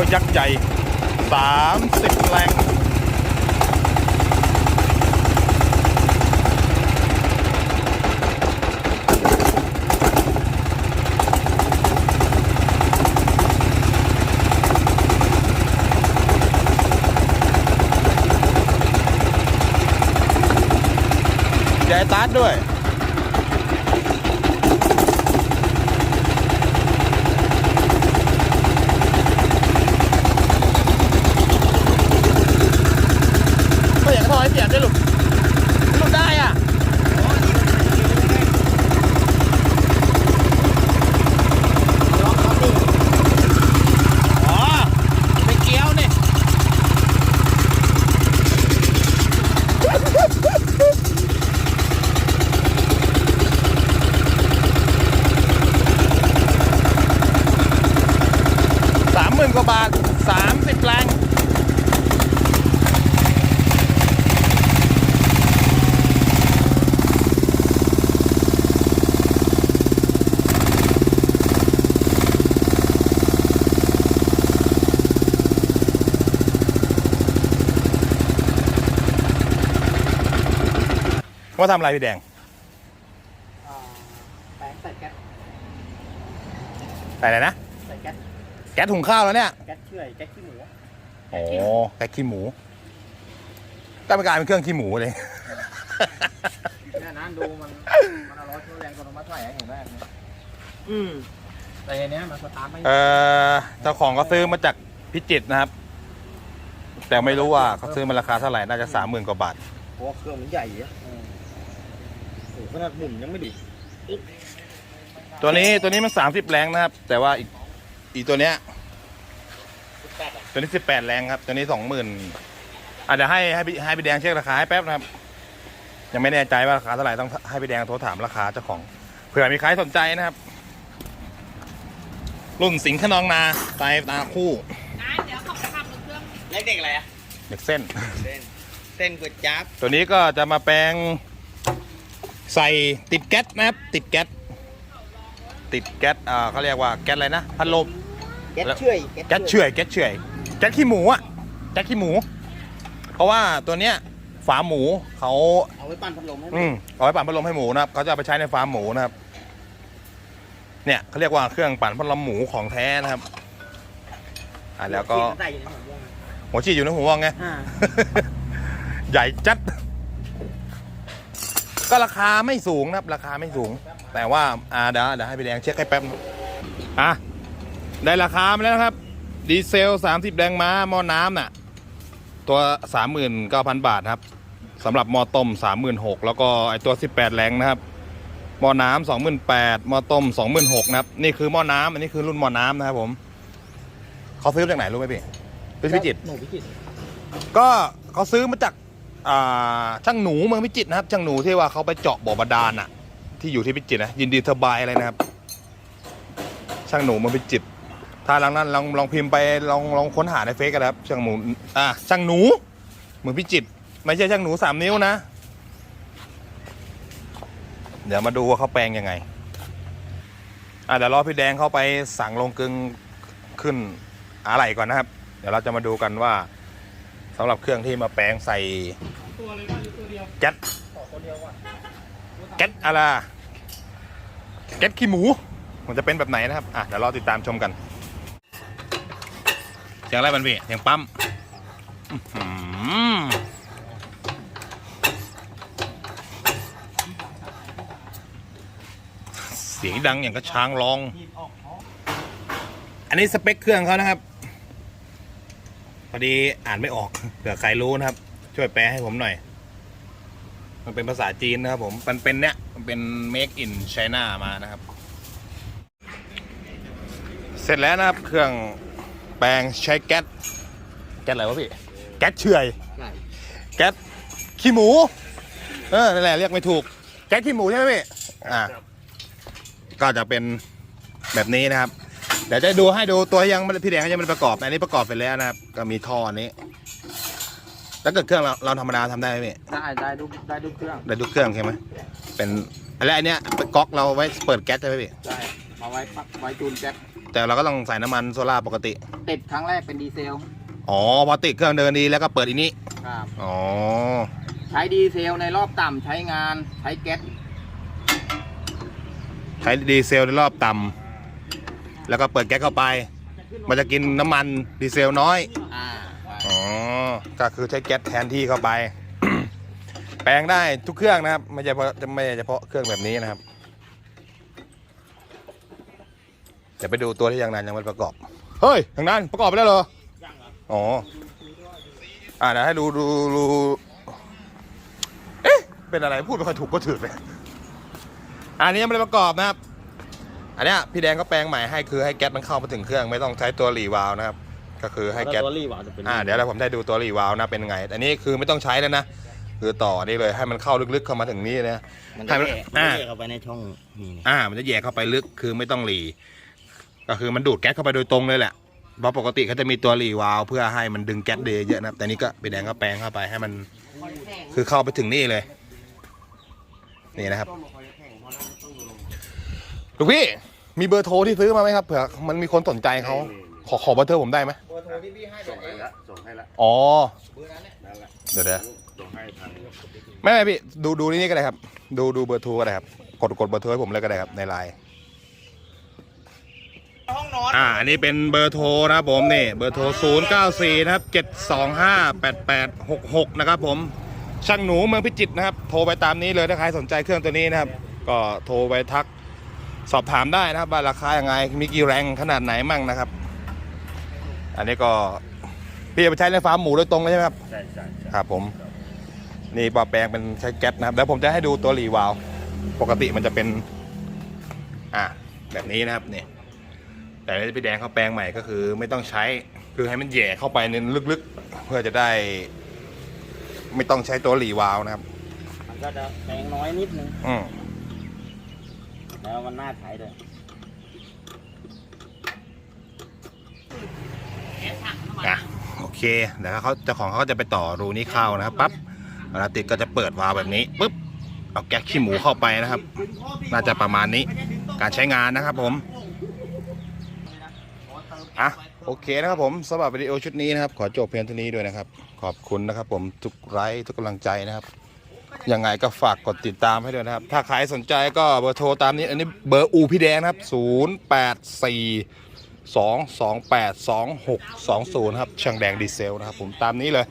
ยวยักษ์ใหญ่ 30 แรงยายตัดด้วย ก็อยากทอให้เสียบด้วยลูกลูกได้อะ อ๋อเป็นเกี๊ยวนี่ สามหมื่น กว่าบาทสามสิบแรงว่าทำอะไรพี่แดงอ่าแปลงใส่แก๊สใส่อะไรนะใส่แก๊สแก๊สถุงข้าวแล้วเนี่ยแก๊สเชื่อยแก๊สขี้หมูโอ้แก๊สขี้หมูก็เป็นกลารเป็นเครื่องขี้หมูเลยเนี่ยนะดูมันมันเอาร้อยชั่วแรงตัวมาใส่ให้เห็นแรกเนี่ยอืมแต่อันเนี้ยมันสตาร์ทไม่เออเจ้าของก็ซื้อมาจากพิจิตรนะครับ แต่ไม่รู้ว่าเขาซื้อมาราคาเท่าไหร่น่าจะสามหมื่นกว่าบาทเพราะว่าเครื่องมันใหญ่อะโอ้โหขนาดหมุนยังไม่ดีตัวนี้ตัวนี้มันสามสิบแรงนะครับ แต่ว่าอีก อีกตัวเนี้ยแปดอะตัวนี้สิบแปดแรงครับ ตัวนี้สองหมื่นอาจจะให้ให้พี่ให้พี่แดงเช็คราคาให้แป๊บนะครับ ยังไม่แน่ใจว่าราคาเท่าไหร่ต้องให้พี่แดงโทรถามราคาเจ้าของเผื่อมีใครสนใจนะครับ รุ่นสิงห์ขนองนาไตรตาคู่นะเดี๋ยวเขาไปทำเครื่องเล็กเด็กอะไรอะเด็กเส้น เส้นเส้นก๋วยจั๊บตัวนี้ก็จะมาแปลงใส่ติดแก๊สนะครับ ติดแก๊สติดแก๊สอ่าเขาเรียกว่าแก๊สอะไรนะพัดลม แก๊สเชื่อยแก๊สเฉื่อยแก๊สเฉื่อยแก๊สขี้หมูอะแก๊สขี้หมู เพราะว่าตัวเนี้ยฝาหมูเขาเอาไว้ปั่นพัดลมให้อืมเอาไว้ปั่นพัดลมให้หมูนะครับเขาจะเอาไปใช้ในฟาร์มหมูนะครับ เนี่ยเขาเรียกว่าเครื่องปั่นพัดลมหมูของแท้นะครับอ่าแล้วก็ใส่อยู่ในหัวม่วงอะหัวฉีดอยู่ในหัวไง อ่า ใหญ่จัด ก็ราคาไม่สูงนะครับ ราคาไม่สูง แต่ว่า อ่าเดี๋ยวเดี๋ยวให้พี่แดงเช็คให้แป๊บนึงอะ ได้ราคามาแล้วนะครับ ดีเซล 30 แรงม้าหม้อน้ำน่ะ ตัว 39,000 บาทครับสำหรับหม้อต้ม 36,000แล้วก็ไอตัว 18 แรงนะครับหม้อน้ำ28,000หม้อต้ม 26,000นะครับนี่คือหม้อน้ำอันนี้คือรุ่นหม้อน้ำนะครับผมเขาซื้อมาจากไหนรู้ไหมพี่เป็นพิจิตรหนูพิจิตรก็เขาซื้อมาจากอ่าช่างหนูเมืองพิจิตรนะครับช่างหนูที่ว่าเขาไปเจาะบ่อบาดาลน่ะ ที่อยู่ที่พิจิตรนะยินดีสบายอะไรนะครับ ช่างหนูเมืองพิจิตร ถ้าลังนั้นลองลองพิมพ์ไปลองลองค้นหาในเฟซกันนะครับช่างหมูอ่าช่างหนูเหมืองพิจิตไม่ใช่ช่างหนูสามนิ้วนะ เดี๋ยวมาดูว่าเขาแปลงยังไงอ่าเดี๋ยวรอพี่แดงเขาไปสั่งลงกึงขึ้นอะไรก่อนนะครับ เดี๋ยวเราจะมาดูกันว่าสำหรับเครื่องที่มาแปลงใส่ตัวเลยว่าอยู่ตัวเดียวแก๊สอตัวเดียวว่ะแก๊สอะไรแก๊สขี้หมู มันจะเป็นแบบไหนนะครับ อะ เดี๋ยวรอติดตามชมกัน สียงอะไรมันพี่เสียงปั๊มเสียงดังอย่างกระช้างร้อง อันนี้สเปคเครื่องเขานะครับพอดีอ่านไม่ออกเผื่อใครรู้นะครับ ช่วยแปลให้ผมหน่อย มันเป็นภาษาจีนนะครับผมมันเป็นเนี้ยมันเป็น make in China มานะครับ เสร็จแล้วนะครับเครื่อง แปลงใช้แก๊สแก๊สอะไรวะพี่ แก๊สเฉื่อย ใช่แก๊สขี้หมู เออนั่นแหละเรียกไม่ถูก แก๊สขี้หมูใช่ไหมพี่อ่าก็จะเป็นแบบนี้นะครับ เดี๋ยวจะดูให้ดูตัวยังไม่ได้พี่แดงยังไม่ได้ประกอบอันนี้ประกอบไปแล้วนะครับ ก็มีท่ออันนี้แล้วเกิดเครื่องเราเราธรรมดาทำได้ไหมพี่ได้ได้ดูได้ดูเครื่องได้ทุกเครื่องใช่ไหมเป็นอะไรอันเนี้ยเป็นก๊อกเราไว้เปิดแก๊สใช่ไหมพี่ ได้เอาไว้ปักไว้จูนแก๊ส แต่เราก็ต้องใส่น้ำมันโซล่าปกติ ติดครั้งแรกเป็นดีเซลอ๋อพอติดเครื่องเดินดีแล้วก็เปิดอีนี้ ครับ อ๋อ ใช้ดีเซลในรอบต่ำใช้งานใช้แก๊สใช้ดีเซลในรอบต่ำแล้วก็เปิดแก๊สเข้าไป มันจะกินน้ำมันดีเซลน้อย อ่าอ๋อ ก็คือใช้แก๊สแทนที่เข้าไป แปลงได้ทุกเครื่องนะครับ ไม่ใช่เฉพาะไม่ใช่เฉพาะเครื่องแบบนี้นะครับ เดี๋ยวไปดูตัวที่ยังนานยังไม่ประกอบ เฮ้ยทางนั้นประกอบไปแล้วเหรออ๋ออ่าเดี๋ยวให้ดูดูดูเอ๊ะเป็นอะไรพูดไม่ค่อยถูกก็ถือเลยอันนี้ยังไม่ได้ประกอบนะครับ อันเนี้ยพี่แดงก็แปลงใหม่ให้คือให้แก๊สมันเข้ามาถึงเครื่อง ไม่ต้องใช้ตัวรีวาล์วนะครับ ก็คือให้แก๊สตัวรีวาล์วจะเป็นอ่าเดี๋ยวเราผมได้ดูตัวรีวาล์วนะเป็นไง อันนี้คือไม่ต้องใช้แล้วนะคือต่อนี่เลยให้มันเข้าลึกๆเข้ามาถึงนี่นะมันให้จะมันแยกอ่าแยกเข้าไปในช่องนี่นะอ่า มันจะแยกเข้าไปลึกคือไม่ต้องรี ก็คือมันดูดแก๊สเข้าไปโดยตรงเลยแหละเพราะปกติเขาจะมีตัวรีวาล์วเพื่อให้มันดึงแก๊สเดย์เยอะนะครับแต่นี่ก็ไปแดงก็แปลงเข้าไปให้มันคือเข้าไปถึงนี่เลย นี่นะครับลูกพี่มีเบอร์โทรที่ซื้อมาไหมครับเผื่อมันมีคนสนใจเขาขอขอเบอร์โทรผมได้ไหมเบอร์โทรที่พี่ให้ส่งให้ละส่งให้ละอ๋อเบอร์นั้นเนี่ยนั่นแหละเดี๋ยวเดี๋ยวส่งให้ทางไม่ไม่พี่ดูดูนี่ก็ได้ครับ ดูดูเบอร์โทรก็ได้ครับกดกดเบอร์โทรให้ผมเลยก็ได้ครับในไลน์ห้ องนอนอ่าอันนี้เป็นเบอร์โทรนะครับผมนี่เบอร์โทร 0 9 4 นะครับ 725 88 66 นะครับผมช่างหนูเมืองพิจิตรนะครับ โทรไปตามนี้เลยถ้าใครสนใจเครื่องตัวนี้นะครับ ก็โทรไปทักสอบถามได้นะครับว่าราคายังไง มีกี่แรงขนาดไหนมั่งนะครับ อันนี้ก็พี่เอาไปใช้ในฟาร์มหมูโดยตรงเลยใช่ไหมครับใช่ใช่ใช่ครับผม นี่ปลาแปลงเป็นใช้แก๊สนะครับ แล้วผมจะให้ดูตัวรีวาล์วปกติมันจะเป็น อ่าแบบนี้นะครับนี่ แต่ที่พี่แดงเขาแปลงใหม่ก็คือไม่ต้องใช้ คือให้มันแหย่เข้าไปในลึกๆ เพื่อจะได้ ไม่ต้องใช้ตัวรีวาล์วนะครับ มันก็จะแพงน้อยนิดนึง อืมแล้วมันน่าใช้ด้วยอะโอเคเดี๋ยวเขาเจ้าของเขาก็จะไปต่อรูนี้เข้านะครับปั๊บเวลาติดก็จะเปิดวาล์วแบบนี้ปุ๊บเอาแก๊สขี้หมูเข้าไปนะครับ น่าจะประมาณนี้การใช้งานนะครับผม อะโอเคนะครับผมสำหรับวิดีโอชุดนี้นะครับ ขอจบเพียงเท่านี้ด้วยนะครับ ขอบคุณนะครับ ผมทุกไลค์ทุกกำลังใจนะครับยังไงก็ฝากกดติดตามให้ด้วยนะครับ ถ้าใครสนใจก็เบอร์โทรตามนี้ อันนี้เบอร์อูพี่แดงนะครับ 0 8 4 2 2 8 2 6 2 0 ครับช่างแดงดีเซลนะครับผมตามนี้เลย